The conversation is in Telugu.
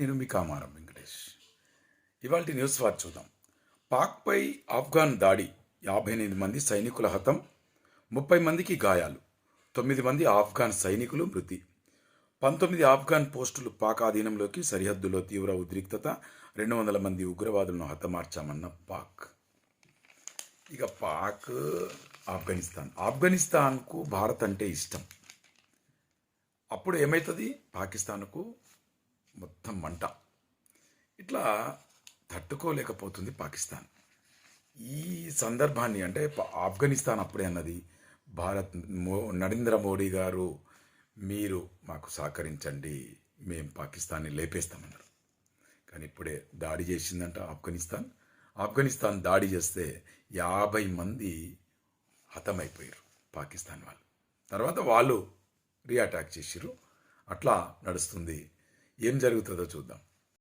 నేను మీ కామారం వెంకటేష్. ఇవాళ న్యూస్ వార్ చూద్దాం. పాక్పై ఆఫ్ఘాన్ దాడి యాభై ఎనిమిది మంది సైనికుల హతం ముప్పై మందికి గాయాలు తొమ్మిది మంది ఆఫ్ఘాన్ సైనికులు మృతి. పంతొమ్మిది ఆఫ్ఘాన్ పోస్టులు పాక్ ఆధీనంలోకి సరిహద్దులో తీవ్ర ఉద్రిక్తత రెండు వందల మంది ఉగ్రవాదులను హతమార్చామన్న పాక్. ఇక పాక్ ఆఫ్ఘనిస్తాన్. ఆఫ్ఘనిస్తాన్కు భారత్ అంటే ఇష్టం. అప్పుడు ఏమవుతుంది పాకిస్తాన్కు మొత్తం మంట. ఇట్లా తట్టుకోలేకపోతుంది పాకిస్తాన్. ఈ సందర్భాన్ని అంటే ఆఫ్ఘనిస్తాన్ అప్పుడే అన్నది. భారత్ మో నరేంద్ర మోడీ గారు మీరు మాకు సహకరించండి మేము పాకిస్తాన్ని లేపేస్తామన్నారు. కానీ ఇప్పుడే దాడి చేసిందంట ఆఫ్ఘనిస్తాన్. ఆఫ్ఘనిస్తాన్ దాడి చేస్తే యాభై మంది హతమైపోయారు పాకిస్తాన్ వాళ్ళు. తర్వాత వాళ్ళు రీఅటాక్ చేసిర్రు. అట్లా నడుస్తుంది ఏం జరుగుతుందో చూద్దాం.